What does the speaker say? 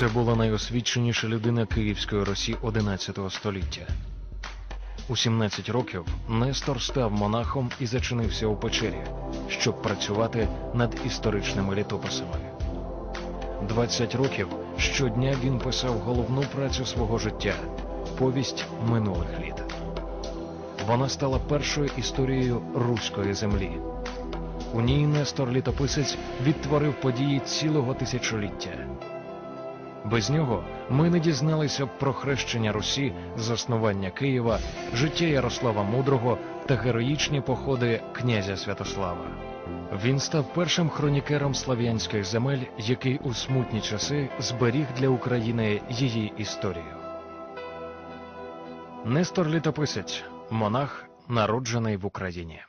Це була найосвіченіша людина Київської Русі XI століття. У 17 років Нестор став монахом і зачинився у печері, щоб працювати над історичними літописами. 20 років щодня він писав головну працю свого життя повість минулих літ. Вона стала першою історією руської землі. У ній Нестор літописець відтворив події цілого тисячоліття. Без нього ми не дізналися б про хрещення Русі, заснування Києва, життя Ярослава Мудрого та героїчні походи князя Святослава. Він став першим хронікером слав'янських земель, який у смутні часи зберіг для України її історію. Нестор Літописець, монах, народжений в Україні.